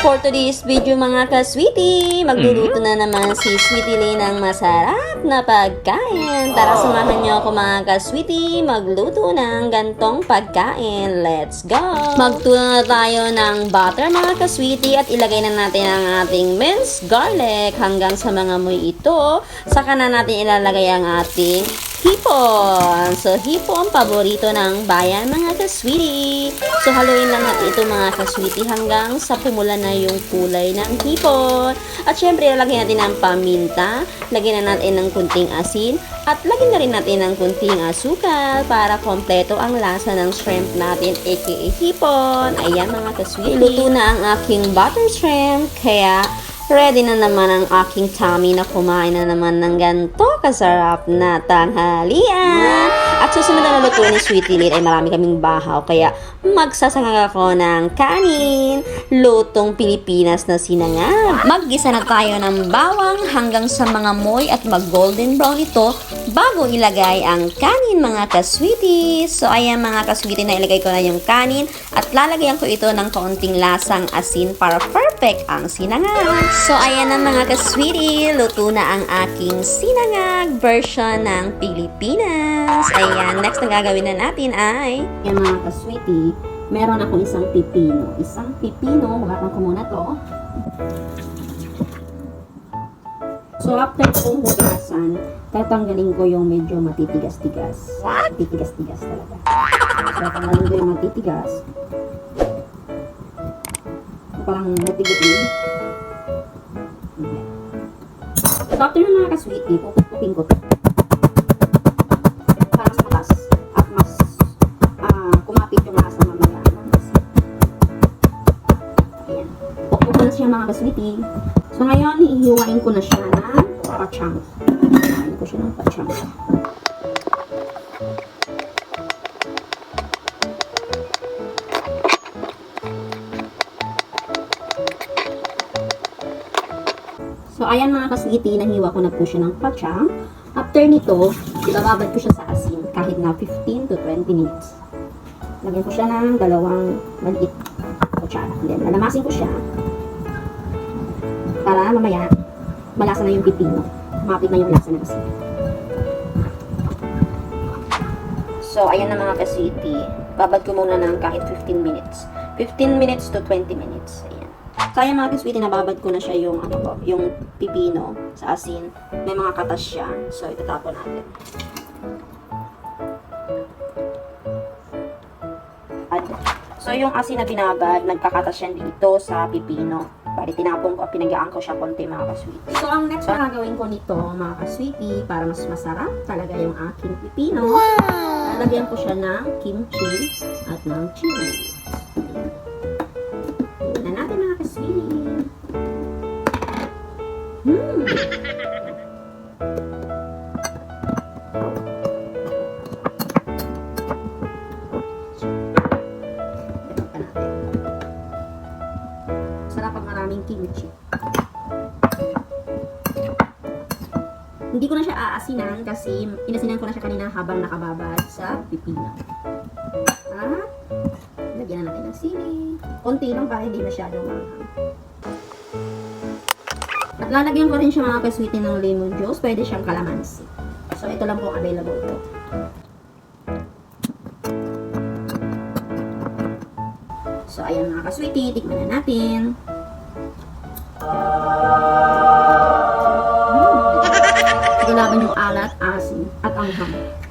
For today's video mga ka-sweetie, magluluto na naman si Sweetie Lane ng masarap na pagkain. Tara samahan niyo ako mga ka-sweetie, magluto ng gantong pagkain. Let's go! Magtuna na tayo ng butter mga ka-sweetie at ilagay na natin ang ating minced garlic hanggang sa mga moy ito. Saka na natin ilalagay ang ating hipon. So, hipon, paborito ng bayan, mga ka-sweetie. So, haluin lang natin ito, mga ka-sweetie, hanggang sa pumula na yung kulay ng hipon. At syempre, lalagyan natin ng paminta, lagyan na natin ng kunting asin, at lagyan na rin natin ng kunting asukal para kompleto ang lasa ng shrimp natin, aka hipon. Ayan, mga ka-sweetie. Luto na ang aking butter shrimp, kaya Ready na naman ang aking tummy na kumain na naman ng ganito kasarap na tanghalian. At susunod na luto ni Sweetie Lid ay marami kaming bahaw kaya magsasangag ako ng kanin, lutong Pilipinas na sinangag. Maggisa na tayo ng bawang hanggang sa mga moy at mag-golden brown ito bago ilagay ang kanin mga ka-sweetie. So ayan mga ka-sweetie na ilagay ko na yung kanin at lalagyan ko ito ng kaunting lasang asin para perfect ang sinangag. So ayan na mga ka-sweetie, luto na ang aking sinangag version ng Pilipinas. Ayan, next na gagawin na natin ay... Ayan mga ka-sweetie, meron akong isang pipino. Isang pipino, hugapan ko muna to. So after kong hugasan, tatanggalin ko yung medyo matitigas-tigas. Matitigas-tigas talaga. So tanggalin ko yung matitigas. Parang matigas So after ng mga ka-sweetie, pupupukin ko to. Para mas matas at mas ah, yung siya mga ka-sweetie. So ngayon, ihiwain ko na siya pachang. Ihiwain ko siya ng pachang. So, ayan mga kaswiti, nahiwa ko na po siya ng pachang. After nito, ibababad ko siya sa asin kahit na 15 to 20 minutes. Lagyan ko siya ng dalawang maliit kutsara. Then, lalamasin ko siya para mamaya malasa na yung pipino. Mapit na yung lasa ng asin. So, ayan na mga kasiti. Babad ko muna ng kahit 15 minutes. 15 minutes to 20 minutes. Ayan. So, ayan mga kaswiti, nababad ko na siya yung, ano ko, yung pipino sa asin. May mga katas siya. So, itatapon natin. So, yung asin na binabad, nagkakatas siya dito sa pipino. Bali, tinapon ko, pinagaan ko siya konti mga kaswiti. So, ang next na gagawin ko nito, mga kaswiti, para mas masarap talaga yung aking pipino. Lalagyan ko siya ng kimchi at ng chili. Tingnan na natin mga kaswiti. Hmm. Maraming kimchi. Hindi ko na siya aasinan kasi inasinan ko na siya kanina habang nakababad sa pipino. At lagyan na natin ng sili. Konti lang para hindi masyadong manghang. At lalagyan ko rin siya mga kasweetin ng lemon juice. Pwede siyang calamansi. So ito lang po available ito. So ayan mga kasweetie, tikman na natin.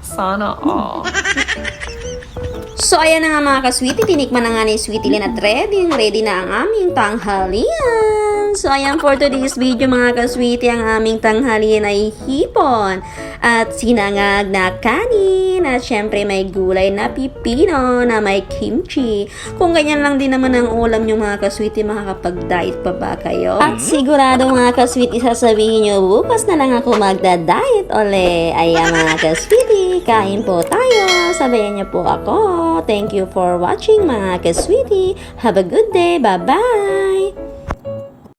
Sana all. So, ayan na nga mga ka-sweetie. Tinikman na nga ni Sweetie Lynn at ready. Ready na ang aming tanghalian. So, ayan for today's video mga ka-sweetie. Ang aming tanghalian ay hipon at sinangag na kanin. At syempre may gulay na pipino na may kimchi. Kung ganyan lang din naman ang ulam nyo mga ka-sweetie, makakapag-diet pa ba kayo? At sigurado mga ka-sweetie, sasabihin nyo, bukas na lang ako magda-diet ole. Ayan mga ka-sweetie, kain po tayo. Sabayan niyo po ako. Thank you for watching mga ka-sweetie. Have a good day. Bye-bye!